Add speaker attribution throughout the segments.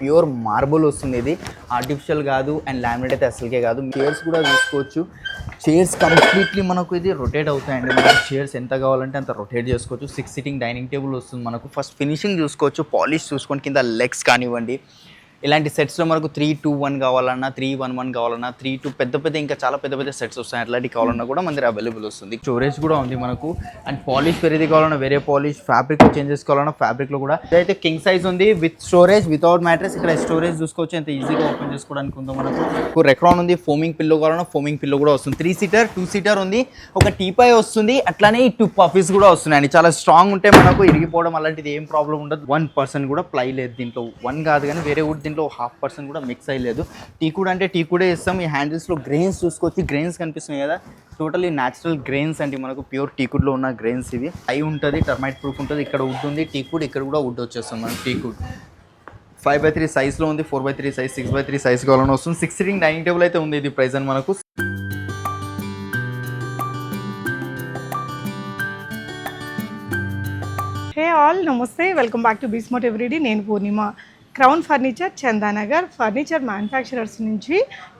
Speaker 1: Pure marble వస్తుంది ఇది. Artificial కాదు అండ్ లామినేట్ అయితే అసలుకే కాదు. చైర్స్ కూడా చూసుకోవచ్చు చైర్స్ కంప్లీట్లీ మనకు ఇది రొటేట్ అవుతాయండి. మనకు చైర్స్ ఎంత కావాలంటే అంత రొటేట్ చేసుకోవచ్చు. సిక్స్ సిట్టింగ్ డైనింగ్ టేబుల్ వస్తుంది మనకు. ఫస్ట్ ఫినిషింగ్ చూసుకోవచ్చు. పాలిష్ చూసుకోండి. కింద లెగ్స్ కానివ్వండి. ఇలాంటి సెట్స్లో మనకు త్రీ టూ వన్ కావాలన్నా త్రీ వన్ వన్ కావాలన్నా త్రీ టూ పెద్ద పెద్ద ఇంకా చాలా పెద్ద పెద్ద సెట్స్ వస్తాయి. అట్లాంటివి కావాలన్నా కూడా మన దగ్గర అవైలబుల్ వస్తుంది. స్టోరేజ్ కూడా ఉంది మనకు. అండ్ పాలిష్ వేరేది కావాలన్నా వేరే పాలిష్ ఫ్యాబ్రిక్ చేంజ్ చేసుకోవాలన్నా ఫ్యాబ్రిక్లో కూడా. ఇదైతే కింగ్ సైజ్ ఉంది విత్ స్టోరేజ్ వితౌట్ మ్యాట్రెస్ ఇక్కడ స్టోరేజ్ చూసుకోవచ్చు. ఎంత ఈజీగా ఓపెన్ చేసుకోవడానికి ఉందో మనకు. రెక్రాన్ ఉంది ఫోమింగ్ పిల్లో కావాలన్నా ఫోమింగ్ పిల్లో కూడా వస్తుంది. త్రీ సీటర్ టూ సీటర్ ఉంది. ఒక టీపై వస్తుంది. అట్లానే ఈ టూ పఫీస్ కూడా వస్తున్నాయండి. చాలా స్ట్రాంగ్ ఉంటే మనకు ఇరిగిపోవడం అలాంటిది ఏం ప్రాబ్లం ఉండదు. వన్ పర్సన్ కూడా ప్లై లేదు దీంట్లో. వన్ కాదు కానీ వేరే వుడ్ దీంట్లో హాఫ్ పర్సెంట్ కూడా మిక్స్ అయ్యలేదు. టీ కూడా అంటే టీ కూడా ఇస్తాం. ఈ హ్యాండిల్స్లో గ్రెయిన్స్ చూసుకోవచ్చు. గ్రెయిన్స్ కనిపిస్తున్నాయి కదా. టోటలీ న్యాచురల్ గ్రెయిన్స్ అంటే మనకు. ప్యూర్ టీకుడ్లో ఉన్న గ్రెయిన్స్ ఇవి. అయి ఉంటుంది టర్మైట్ ప్రూఫ్ ఉంటుంది. ఇక్కడ వుడ్ ఉంది. టీకుడ్ ఇక్కడ కూడా వుడ్ వచ్చేస్తుంది మనకు టీకుడ్ ఫైవ్ బై త్రీ సైజ్లో ఉంది. Four by three size six by three size కావాలని వస్తుంది. సిక్స్ సిటింగ్ డైనింగ్ టేబుల్ అయితే ఉంది ఇది ప్రైజ్ అని మనకు.
Speaker 2: హే ఆల్ నమస్తే. వెల్కమ్ బ్యాక్ టు బీస్మోట్ ఎవ్రీడే నేను Purnima. Crown furniture Chandanagar furniture manufacturers నుంచి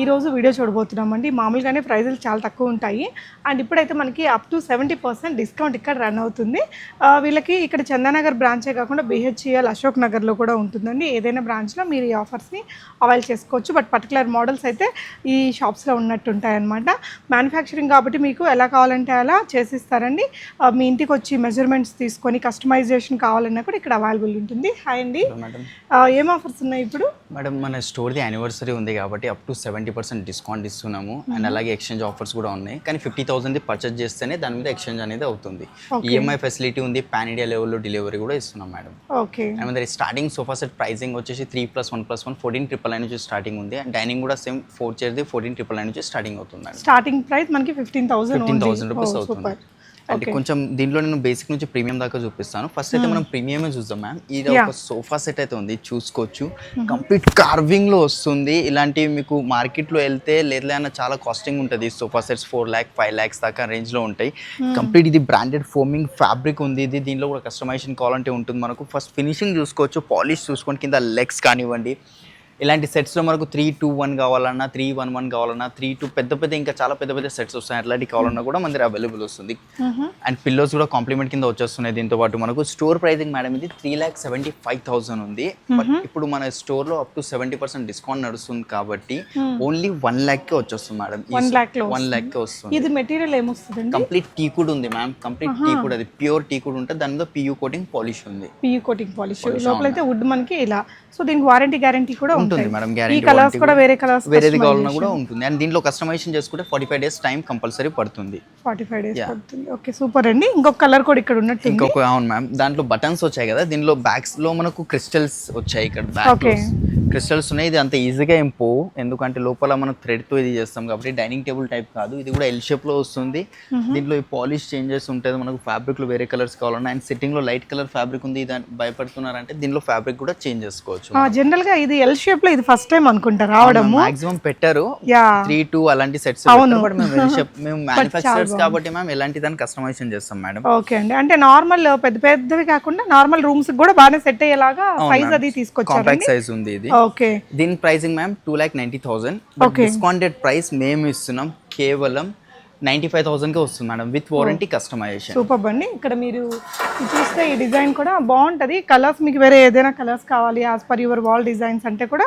Speaker 2: ఈరోజు వీడియో చూడబోతున్నామండి. మామూలుగానే ప్రైజులు చాలా తక్కువ ఉంటాయి. అండ్ ఇప్పుడైతే మనకి up to seventy percent discount ఇక్కడ రన్ అవుతుంది. వీళ్ళకి ఇక్కడ చందానగర్ బ్రాంచే కాకుండా బిహెచ్ఈఎల్ అశోక్ నగర్లో కూడా ఉంటుందండి. ఏదైనా బ్రాంచ్లో మీరు ఈ ఆఫర్స్ని అవైల్ చేసుకోవచ్చు. బట్ పర్టికులర్ మోడల్స్ అయితే ఈ షాప్స్లో ఉన్నట్టు ఉంటాయన్నమాట మ్యానుఫ్యాక్చరింగ్ కాబట్టి మీకు ఎలా కావాలంటే అలా చేసిస్తారండి. మీ ఇంటికి వచ్చి మెజర్మెంట్స్ తీసుకొని కస్టమైజేషన్ కావాలన్నా కూడా ఇక్కడ అవైలబుల్ ఉంటుంది. హాయ్ అండి. ఏం ఆఫర్స్ ఉన్నాయి ఇప్పుడు?
Speaker 1: మేడం మన స్టోర్ది యానివర్సరీ ఉంది కాబట్టి up to seventy percent discount ఇస్తున్నాము. అండ్ అలాగే ఎక్స్చేంజ్ ఆఫర్స్ కూడా ఉన్నాయి. కానీ ఫిఫ్టీ థౌసండ్ పర్చేస్ చేస్తేనే దాని మీద ఎక్స్చేంజ్ అనేది అవుతుంది. ఈఎంఐ ఫెసిలిటీ ఉంది. పాన్ ఇండియా లెవెల్లో డెలివరీ కూడా ఇస్తున్నాం madam.
Speaker 2: Okay
Speaker 1: and starting sofa set pricing వచ్చేసి three plus one plus one fourteen triple nine నుంచి స్టార్టింగ్ ఉంది. అండ్ డైనింగ్ కూడా సేమ్ ఫోర్ చైర్ది ఫోర్టీన్ ట్రిపుల్ నైన్ నుంచి స్టార్టింగ్ అవుతుంది మేడం
Speaker 2: స్టార్టింగ్ ప్రైస్ మనకి fifteen thousand
Speaker 1: fifteen thousand rupees అవుతుంది. And కొంచెం దీంట్లో నేను బేసిక్ నుంచి ప్రీమియం దాకా చూపిస్తాను. ఫస్ట్ అయితే మనం ప్రీమియమే చూద్దాం మ్యామ్ ఇది ఒక సోఫా సెట్ అయితే ఉంది చూసుకోవచ్చు. కంప్లీట్ కార్వింగ్లో వస్తుంది. ఇలాంటి మీకు మార్కెట్లో వెళ్తే లేదా చాలా కాస్టింగ్ ఉంటుంది. Sofa sets four lakh five lakhs దాకా రేంజ్లో ఉంటాయి. కంప్లీట్ ఇది బ్రాండెడ్ ఫోమింగ్ ఫ్యాబ్రిక్ ఉంది. ఇది దీనిలో కూడా కస్టమైజేషన్ కావాలంటే ఉంటుంది మనకు. ఫస్ట్ ఫినిషింగ్ చూసుకోవచ్చు పాలిష్ చూసుకోండి. కింద లెగ్స్ కానివ్వండి. ఇలాంటి సెట్స్లో మనకు త్రీ టూ వన్ కావాలన్నా త్రీ వన్ వన్ కావాలన్నా త్రీ టూ పెద్ద పెద్ద ఇంకా చాలా పెద్ద పెద్ద సెట్స్ వస్తాయి. అట్లాంటివి కావాలన్నా కూడా మన దగ్గర అవైలబుల్ వస్తుంది. అండ్ పిల్లోస్ కూడా కాంప్లిమెంట్ కింద వచ్చేస్తున్నాయి దీంతో పాటు. మనకు స్టోర్ ప్రైసింగ్ మేడం ఇది three lakh seventy five thousand ఉంది బట్ ఇప్పుడు మన స్టోర్లో up to seventy percent discount నడుస్తుంది కాబట్టి ఓన్లీ వన్ ల్యాక్కే వచ్చేస్తుంది మేడం
Speaker 2: లో
Speaker 1: వన్ ల్యాక్కే వస్తుంది.
Speaker 2: ఇది మెటీరియల్ ఏమొస్తుందండి?
Speaker 1: కంప్లీట్ టీ కూడా ఉంది మ్యామ్ కంప్లీట్ టీ కూడా అది ప్యూర్ టీ కూడా ఉంటుంది దాని మీద పియూ కోటింగ్ పాలిష్ ఉంది.
Speaker 2: పియూ కోటింగ్ పాలిష్ లోపల అయితే వుడ్ మనకి ఇలా. సో దీనికి వారంటీ గ్యారంటీ కూడా
Speaker 1: ఉంటుంది.
Speaker 2: ఉంటుంది
Speaker 1: మేడం గ్యారెంటీ
Speaker 2: కలర్స్ కూడా వేరే కలర్స్
Speaker 1: వేరేది కావాలన్నా కూడా ఉంటుంది. అండ్ దీంట్లో కస్టమైజేషన్ చేసుకుంటే forty five days time compulsory పడుతుంది.
Speaker 2: ఫార్టీ ఫైవ్ డేస్ పడుతుంది. ఓకే సూపర్ అండి. ఇంకొక కలర్ కూడా ఇక్కడ ఉన్నట్టు
Speaker 1: ఇంకొక అవును మ్యామ్ దాంట్లో బటన్స్ వచ్చాయి కదా దీనిలో బ్యాగ్స్లో మనకు క్రిస్టల్స్ వచ్చాయి ఇక్కడ
Speaker 2: Okay.
Speaker 1: క్రిస్టల్స్ ఉన్నాయి ఇది అంత ఈజీగా ఏం పోవు. ఎందుకంటే లోపల మనం thread తో ఇది చేస్తాం కాబట్టి డైనింగ్ టేబుల్ టైప్ కాదు. ఇది కూడా ఎల్ షేప్లో వస్తుంది. దీంట్లో ఈ పాలిష్ చేంజెస్ ఉంటుంది. మనకు ఫ్యాబ్రిక్లో వేరే కలర్స్ కావాలన్నా అండ్ సిట్టింగ్లో లైట్ కలర్ ఫ్యాబ్రిక్ ఉంది దాన్ని భయపడుతున్నారంటే దీనిలో ఫ్యాబ్రిక్ కూడా చేంజ్ చేసుకోవచ్చు
Speaker 2: జనరల్గా ఇది ఎల్ షేప్ లో ఇది ఫస్ట్ టైం అనుకుంటా రావడము.
Speaker 1: మాక్సిమం పెట్టారు.
Speaker 2: యా.
Speaker 1: త్రీ టూ అలాంటి సెట్స్ బట్ మేము మ్యానుఫ్యాక్చరర్స్ కాబట్టి మ్యామ్ ఎలాంటి దాన్ని కస్టమైజేషన్ చేస్తాం మేడం.
Speaker 2: ఓకే అండి. అంటే నార్మల్ పెద్ద పెద్దవి కాకుండా నార్మల్ రూమ్స్ కూడా బాగానే సెట్ అయ్యేలాగా సైజ్ అది తీసుకొచ్చారు
Speaker 1: కాంపాక్ట్ సైజ్ ఉంది ఇది.
Speaker 2: ఓకే
Speaker 1: దీని pricing ma'am two lakh ninety thousand discounted price మేము ఇస్తున్నాం కేవలం నైంటీ ఫైవ్ థౌసండ్కే వస్తుంది madam with warranty customisation.
Speaker 2: Super అండి ఇక్కడ మీరు చూస్తే ఈ డిజైన్ కూడా బాగుంటది. కలర్స్ మీకు వేరే ఏదైనా కలర్స్ కావాలి as per your wall designs అంటే కూడా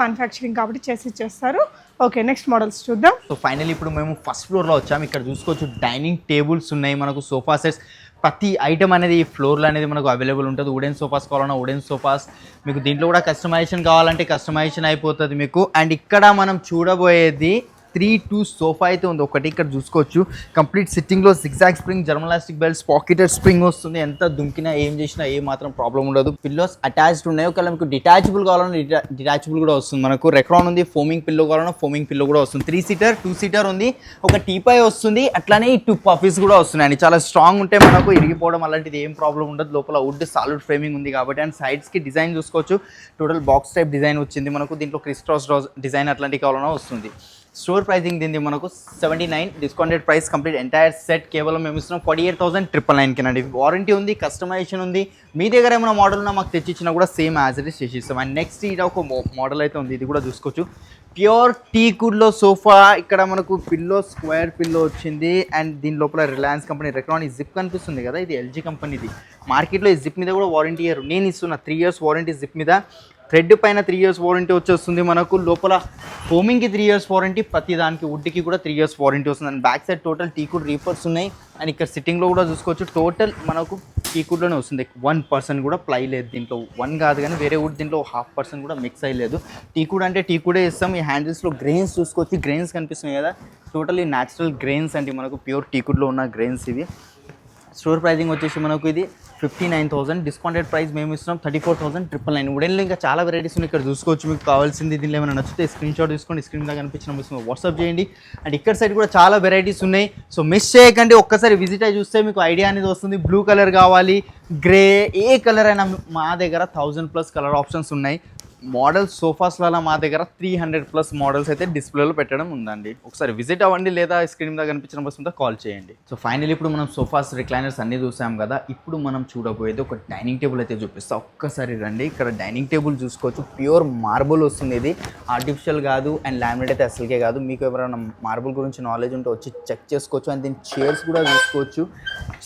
Speaker 2: మ్యానుఫ్యాక్చరింగ్ కాబట్టి చేసి ఇచ్చేస్తారు. ఓకే నెక్స్ట్ మోడల్స్ చూద్దాం.
Speaker 1: సో ఫైనల్ ఇప్పుడు మేము ఫస్ట్ ఫ్లోర్లో వచ్చాము. ఇక్కడ చూసుకోవచ్చు డైనింగ్ టేబుల్స్ ఉన్నాయి మనకు సోఫా సెట్స్ ప్రతి ఐటమ్ అనేది ఈ ఫ్లోర్లో అనేది మనకు అవైలబుల్ ఉంటుంది. వుడెన్ సోఫాస్ కావాలన్నా వుడెన్ సోఫాస్ మీకు దీంట్లో కూడా కస్టమైజేషన్ కావాలంటే కస్టమైజేషన్ అయిపోతుంది మీకు. అండ్ ఇక్కడ మనం చూడబోయేది త్రీ టూ సోఫా అయితే ఉంది. ఒకటి ఇక్కడ చూసుకోవచ్చు. కంప్లీట్ సిట్టింగ్లో zigzag spring జర్మలాస్టిక్ belts pocketed spring వస్తుంది ఎంత దుంకినా ఏం చేసినా ఏ మాత్రం ప్రాబ్లం ఉండదు. పిల్లోస్ అటాచ్డ్ ఉన్నాయి. ఒకవేళ మీకు డిటాచబుల్ కావాలన్నా డిటాచబుల్ కూడా వస్తుంది. మనకు రెక్రాన్ ఉంది ఫోమింగ్ పిల్లో కావాలన్నా ఫోమింగ్ పిల్లో కూడా వస్తుంది. త్రీ సీటర్ టూ సీటర్ ఉంది. ఒక టీపై వస్తుంది. అట్లానే ఈ టూ పఫీస్ కూడా వస్తున్నాయండి చాలా స్ట్రాంగ్ ఉంటే మనకు ఇరిగిపోవడం అలాంటిది ఏం ప్రాబ్లం ఉండదు. లోపల వుడ్ సాలిడ్ ఫ్రేమింగ్ ఉంది కాబట్టి అండ్ సైడ్స్కి డిజైన్ చూసుకోవచ్చు. టోటల్ బాక్స్ టైప్ డిజైన్ వచ్చింది. మనకు దీంట్లో క్రిస్ట్రాస్ డిజైన్ అట్లాంటివి కావాలన్నా వస్తుంది. స్టోర్ ప్రైసింగ్ దీన్ని మనకు seventy nine discounted price complete entire set కేవలం మేము ఇస్తున్నాం ఫార్టీ ఎయిట్ థౌసండ్ ట్రిపుల్ నైన్కి అండి వారంటీ ఉంది కస్టమైజేషన్ ఉంది మీ దగ్గర ఏమైనా మోడల్ ఉన్నా మాకు తెచ్చిచ్చినా కూడా సేమ్ యాజ్ ఇట్ ఇస్ చేసి ఇస్తాం అండ్ నెక్స్ట్ ఇది ఒక మోడల్ అయితే ఉంది ఇది కూడా చూసుకోవచ్చు ప్యూర్ టీ కుడ్లో సోఫా ఇక్కడ మనకు పిల్లో స్క్వేర్ పిల్లో వచ్చింది అండ్ దీని లోపల రిలయన్స్ కంపెనీ రెక్రాన్ ఈ జిప్ కనిపిస్తుంది కదా ఇది ఎల్జీ కంపెనీది మార్కెట్లో ఈ జిప్ మీద కూడా వారంటీ ఇయర్ నేను ఇస్తున్నా త్రీ ఇయర్స్ వారంటీ జిప్ మీద థ్రెడ్ పైన త్రీ ఇయర్స్ వారంటీ వచ్చేస్తుంది మనకు. లోపల హోమింగ్కి త్రీ ఇయర్స్ వారంటీ ప్రతి దానికి వుడ్కి కూడా త్రీ ఇయర్స్ వారంటీ వస్తుంది. And back side total teakwood reapers ఉన్నాయి. అండ్ ఇక్కడ సిట్టింగ్లో కూడా చూసుకోవచ్చు. టోటల్ మనకు టీకుడ్లోనే వస్తుంది. వన్ పర్సెంట్ కూడా ప్లై లేదు దీంట్లో. వన్ కాదు కానీ వేరే వుడ్ దీంట్లో హాఫ్ పర్సెంట్ కూడా మిక్స్ అయ్యలేదు. టీకుడ్ అంటే టీకుడే ఇస్తాం. ఈ హ్యాండిల్స్లో గ్రెయిన్స్ చూసుకోవచ్చు. గ్రెయిన్స్ కనిపిస్తున్నాయి కదా. టోటల్ ఈ న్యాచురల్ గ్రెయిన్స్ అంటే మనకు ప్యూర్ టీకుడ్లో ఉన్న గ్రెయిన్స్ ఇవి. స్టోర్ ప్రైజింగ్ వచ్చేసి మనకు ఇది fifty nine thousand discounted price మేము ఇస్తున్నాం thirty four thousand triple nine ఉడెన్లో ఇంకా చాలా వెరైటీస్ ఉన్నాయి. ఇక్కడ చూసుకోవచ్చు మీకు కావాల్సింది దీనిలో ఏమైనా నచ్చితే స్క్రీన్ షాట్ తీసుకోండి. స్క్రీన్ మీద కనిపించిన మిస్ వాట్సాప్ చేయండి. అండ్ ఇక్కడ సైడ్ కూడా చాలా వెరైటీస్ ఉన్నాయి. సో మిస్ చేయకండి. ఒక్కసారి విజిట్ అయ్యి చూస్తే మీకు ఐడియా అనేది వస్తుంది. బ్లూ కలర్ కావాలి గ్రే ఏ కలర్ అయినా మా దగ్గర థౌజండ్ ప్లస్ కలర్ ఆప్షన్స్ ఉన్నాయి. మోడల్ సోఫాస్లలో మా దగ్గర త్రీ హండ్రెడ్ ప్లస్ మోడల్స్ అయితే డిస్ప్లేలో పెట్టడం ఉందండి. ఒకసారి విజిట్ అవ్వండి లేదా స్క్రీన్ మీద కనిపించిన బస్ మీద కాల్ చేయండి. సో ఫైనల్ ఇప్పుడు మనం సోఫాస్ రిక్లైనర్స్ అన్ని చూసాం కదా ఇప్పుడు మనం చూడబోయేది ఒక డైనింగ్ టేబుల్ అయితే చూపిస్తా. ఒక్కసారి రండి. ఇక్కడ డైనింగ్ టేబుల్ చూసుకోవచ్చు. ప్యూర్ మార్బుల్ వస్తుంది ఇది. ఆర్టిఫిషియల్ కాదు అండ్ లామినేట్ అయితే అసలుకే కాదు. మీకు ఎవరైనా మార్బుల్ గురించి నాలెడ్జ్ ఉంటే వచ్చి చెక్ చేసుకోవచ్చు. అండ్ దీని చైర్స్ కూడా చూసుకోవచ్చు.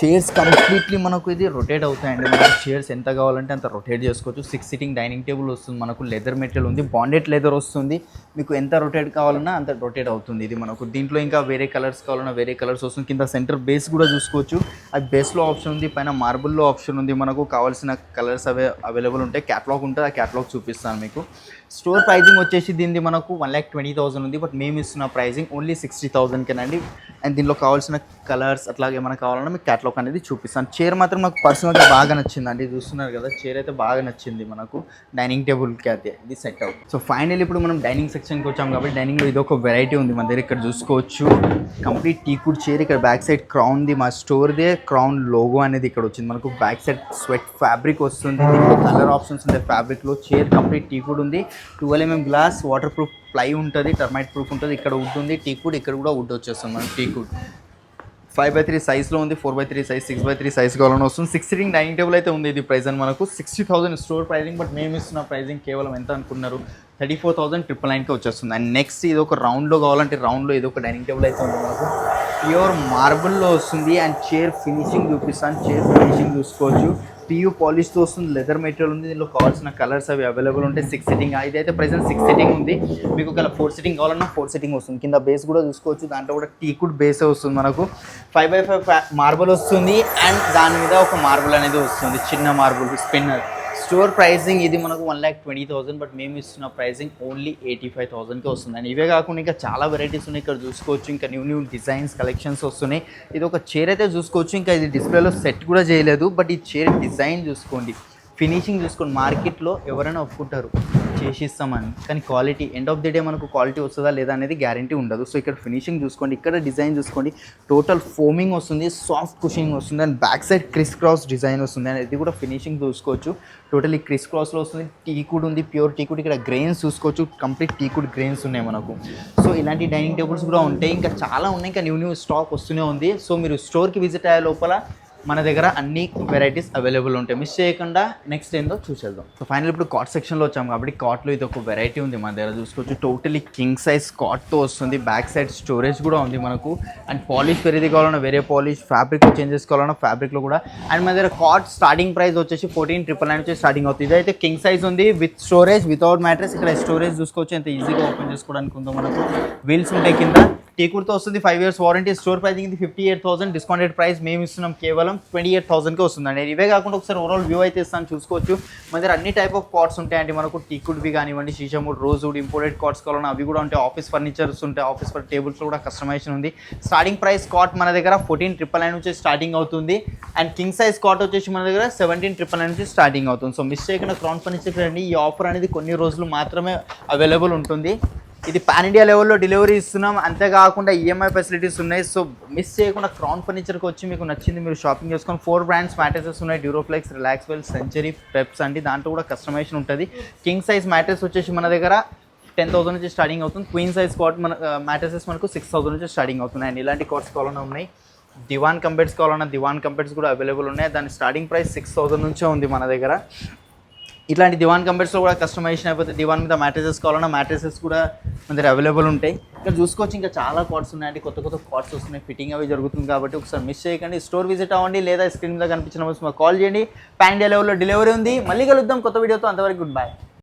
Speaker 1: చైర్స్ కంప్లీట్లీ మనకు ఇది రొటేట్ అవుతాయండి. మనకు చైర్స్ ఎంత కావాలంటే అంత రొటేట్ చేసుకోవచ్చు. సిక్స్ సిట్టింగ్ డైనింగ్ టేబుల్ వస్తుంది మనకు. లెదర్ మెటీరియల్ ఉంది బాండెడ్ లెదర్ వస్తుంది. మీకు ఎంత రొటేట్ కావాలన్నా అంత రొటేట్ అవుతుంది ఇది మనకు. దీంట్లో ఇంకా వేరే కలర్స్ కావాలన్నా వేరే కలర్స్ వస్తుంది. కింద సెంటర్ బేస్ కూడా చూసుకోవచ్చు. అది బేస్లో ఆప్షన్ ఉంది పైన మార్బుల్లో ఆప్షన్ ఉంది. మనకు కావాల్సిన కలర్స్ అవే అవైలబుల్ ఉంటాయి. క్యాట్లాగ్ ఉంటుంది ఆ క్యాట్లాగ్ చూపిస్తాను మీకు. స్టోర్ ప్రైజింగ్ వచ్చేసి దీనిది మనకు వన్ ల్యాక్ ట్వంటీ థౌసండ్ ఉంది బట్ మేము ఇస్తున్న ప్రైజింగ్ ఓన్లీ సిక్స్టీ థౌసండ్కేనండి అండ్ దీనిలో కావాల్సిన కలర్స్ అట్లాగే ఏమైనా కావాలన్నా మీకు క్యాట్లాగ్ అనేది చూపిస్తాను. చైర్ మాత్రం నాకు పర్సనల్గా బాగా నచ్చింది అండి చూస్తున్నారు కదా చైర్ అయితే బాగా నచ్చింది మనకు. డైనింగ్ టేబుల్కి అయితే ఇది సెట్ అవుతుంది సో ఫైనల్ ఇప్పుడు మనం డైనింగ్ సెక్షన్కి వచ్చాం కాబట్టి డైనింగ్లో ఇది ఒక వెరైటీ ఉంది మన దగ్గర ఇక్కడ చూసుకోవచ్చు. కంప్లీట్ టీకుడ్ చైర్ ఇక్కడ బ్యాక్ సైడ్ క్రౌన్ది మా స్టోర్దే క్రౌన్ లోగో అనేది ఇక్కడ వచ్చింది. మనకు బ్యాక్ సైడ్ స్వెట్ ఫ్యాబ్రిక్ వస్తుంది కలర్ ఆప్షన్స్ ఉండే ఫ్యాబ్రిక్లో చైర్ కంప్లీట్ టీకుడ్ ఉంది. Twelve MM glass waterproof ply ఉంటుంది టర్మైట్ ప్రూఫ్ ఉంటుంది. ఇక్కడ వుడ్ ఉంది టీకుడ్ ఇక్కడ కూడా వుడ్ వచ్చేస్తుంది టీ టీకుడ్ ఫైవ్ బై త్రీ సైజ్లో ఉంది four by three size six by three size కావాలని వస్తుంది. సిక్స్ సీటింగ్ డైనింగ్ టేబుల్ అయితే ఉంది ఇది ప్రైస్ అని మనకు. Sixty thousand store pricing but మేము ఇస్తున్న ప్రైజింగ్ కేవలం ఎంత అనుకున్నారు? థర్టీ ఫోర్ థౌసండ్ ట్రిపుల్ నైన్కి వచ్చేస్తుంది. అండ్ నెక్స్ట్ ఇది ఒక రౌండ్లో కావాలంటే రౌండ్లో ఇది ఒక డైనింగ్ టేబుల్ అయితే ఉంది మనకు. ప్యూర్ మార్బుల్లో వస్తుంది. అండ్ చైర్ ఫినిషింగ్ చూపిస్తాను. చైర్ ఫినిషింగ్ చూసుకోవచ్చు. పియూ పాలిష్తో వస్తుంది లెదర్ మెటీరియల్ ఉంది దీనిలో కావాల్సిన కలర్స్ అవి అవైలబుల్ ఉంటాయి. సిక్స్ సిట్టింగ్ ఇదైతే ప్రెసెంట్ సిక్స్ సిట్టింగ్ ఉంది. మీకు ఒకవేళ ఫోర్ సిట్టింగ్ కావాలన్నా ఫోర్ సిట్టింగ్ వస్తుంది. కింద బేస్ కూడా చూసుకోవచ్చు దాంట్లో కూడా టీకుడ్ బేస్ వస్తుంది మనకు. ఫైవ్ బై ఫైవ్ మార్బుల్ వస్తుంది అండ్ దాని మీద ఒక మార్బుల్ అనేది వస్తుంది. చిన్న మార్బుల్ స్పిన్నర్ స్టోర్ ప్రైసింగ్ ఇది మనకు one lakh twenty thousand but మేము ఇస్తున్న ప్రైసింగ్ ఓన్లీ ఎయిటీ ఫైవ్ థౌసండ్కి వస్తుంది. ఇవే కాకుండా ఇంకా చాలా వెరైటీస్ ఉన్నాయి. ఇక్కడ చూసుకోవచ్చు ఇంకా న్యూ న్యూ డిజైన్స్ కలెక్షన్స్ వస్తున్నాయి. ఇది ఒక చైర్ అయితే చూసుకోవచ్చు. ఇంకా ఇది డిస్ప్లేలో సెట్ కూడా చేయలేదు బట్ ఈ చైర్ డిజైన్ చూసుకోండి. ఫినిషింగ్ చూసుకొని మార్కెట్లో ఎవరైనా ఒప్పుకుంటారు చేసిస్తామని. కానీ quality end of the day మనకు క్వాలిటీ వస్తుందా లేదా అనేది గ్యారంటీ ఉండదు. సో ఇక్కడ ఫినిషింగ్ చూసుకోండి ఇక్కడ డిజైన్ చూసుకోండి టోటల్ ఫోమింగ్ వస్తుంది సాఫ్ట్ కుషింగ్ వస్తుంది and back side criss cross design వస్తుంది. అండ్ ఇది కూడా ఫినిషింగ్ చూసుకోవచ్చు. టోటలీ క్రిస్ క్రాస్లో వస్తుంది టీకుడ్ ఉంది ప్యూర్ టీకుడ్ ఇక్కడ గ్రెయిన్స్ చూసుకోవచ్చు కంప్లీట్ టీకుడ్ గ్రెయిన్స్ ఉన్నాయి మనకు. సో ఇలాంటి డైనింగ్ టేబుల్స్ కూడా ఉంటాయి. ఇంకా చాలా ఉన్నాయి ఇంకా న్యూ న్యూ స్టాక్ వస్తూనే ఉంది. సో మీరు స్టోర్కి విజిట్ అయ్యే లోపల మన దగ్గర అన్ని వెరైటీస్ అవైలబుల్ ఉంటాయి. మిస్ చేయకుండా నెక్స్ట్ ఏందో చూసేద్దాం. సో ఫైనల్ ఇప్పుడు కాట్ సెక్షన్లో వచ్చాము కాబట్టి కాట్లో ఇది ఒక వెరైటీ ఉంది మన దగ్గర. చూసుకోవచ్చు టోటలీ కింగ్ సైజ్ కాట్తో వస్తుంది. బ్యాక్ సైడ్ స్టోరేజ్ కూడా ఉంది మనకు. అండ్ పాలిష్ వేరేది కావాలన్నా వేరే పాలిష్ ఫ్యాబ్రిక్ చేంజ్ చేసుకోవాలన్నా ఫ్యాబ్రిక్లో కూడా. అండ్ మన దగ్గర కాట్ స్టార్టింగ్ ప్రైస్ వచ్చేసి ఫోర్టీన్ ట్రిపుల్ నైన్ వచ్చి స్టార్టింగ్ అవుతుంది. ఇదైతే కింగ్ సైజ్ ఉంది విత్ స్టోరేజ్ వితౌట్ మ్యాట్రెస్ ఇక్కడ స్టోరేజ్ చూసుకోవచ్చు ఎంత ఈజీగా ఓపెన్ చేసుకోవడానికి ఉందో మనకు. వీల్స్ ఉంటాయి కింద. టీకుడ్తో వస్తుంది five years warranty store pricing ఇది fifty eight thousand discounted price మేము ఇస్తున్నాం కేవలం ట్వంటీ ఎయిట్ థౌసండ్కి వస్తుందండి. ఇవే కాకుండా ఒకసారి ఓవరాల్ వ్యూ అయితే ఇస్తాను చూసుకోవచ్చు. మన దగ్గర అన్ని టైప్ ఆఫ్ కార్డ్స్ ఉంటాయండి మనకు. టీకుడ్వి కానివ్వండి శీషముడ్ రోజ్వుడ్ ఇంపోర్టెడ్ కార్డ్స్ కావాలన్నా అవి కూడా ఉంటాయి. ఆఫీస్ ఫర్నిచర్స్ ఉంటాయి. ఆఫీస్ ఫర్ టేబుల్స్ కూడా కస్టమైజేషన్ ఉంది. స్టార్టింగ్ ప్రైస్ కాట్ మన దగ్గర ఫోర్టీన్ ట్రిపుల్ నైన్ నుంచి స్టార్టింగ్ అవుతుంది. అండ్ కింగ్ సైజ్ కాట్ వచ్చేసి మన దగ్గర సెవెంటీన్ ట్రిపుల్ నైన్ నుంచి స్టార్టింగ్ అవుతుంది. సో మిస్ చేయకుండా క్రౌన్ ఫర్నిచర్ రండి. ఈ ఆఫర్ అనేది కొన్ని రోజులు మాత్రమే అవైలబుల్ ఉంటుంది. ఇది పాన్ ఇండియా లెవెల్లో డెలివరీ ఇస్తున్నాం. అంతేకాకుండా ఈఎంఐ ఫెసిలిటీస్ ఉన్నాయి. సో మిస్ చేయకుండా క్రౌన్ ఫర్నిచర్కి వచ్చి మీకు నచ్చింది మీరు షాపింగ్ చేసుకొని ఫోర్ బ్రాండ్స్ మ్యాట్రెసెస్ ఉన్నాయి. Duroflex Relaxwell Century Peps అండి. దాంట్లో కూడా కస్టమైజేషన్ ఉంటుంది. కింగ్ సైజ్ మ్యాట్రెస్ వచ్చేసి మన దగ్గర టెన్ థౌసండ్ నుంచి స్టార్టింగ్ అవుతుంది. క్వీన్ సైజ్ కాట్ మన మ్యాట్రెసెస్ మనకు సిక్స్ థౌసండ్ నుంచి స్టార్టింగ్ అవుతున్నాయి. అండ్ ఇలాంటి కాట్స్ కావాలన్నా ఉన్నాయి. దివాన్ కంపెట్స్ కావాలన్నా దివాన్ కంపెట్స్ కూడా అవైలబుల్ ఉన్నాయి. దాని స్టార్టింగ్ ప్రైస్ సిక్స్ థౌసండ్ నుంచే ఉంది మన దగ్గర. ఇట్లాంటి దివాన్ కంపెట్స్లో కూడా కస్టమైజేషన్ అయిపోతే దివాన్ మీద మ్యాట్రెసెస్ కావాలన్నా మ్యాట్రసెస్ కూడా మన దగ్గర అవైలబుల్ ఉంటాయి. ఇక్కడ చూసుకోవచ్చు ఇంకా చాలా కార్డ్స్ ఉన్నాయండి కొత్త కొత్త కార్డ్స్ వస్తున్నాయి. ఫిట్టింగ్ అవి జరుగుతుంది కాబట్టి ఒకసారి మిస్ చేయకండి. స్టోర్ విజిట్ అవ్వండి లేదా స్క్రీన్ మీద కనిపించిన కాల్ చేయండి. ప్యాన్ డెలివరీలో డెలివరీ ఉంది. మళ్ళీ కలుద్దాం కొత్త వీడియోతో అంతవరకు గుడ్ బై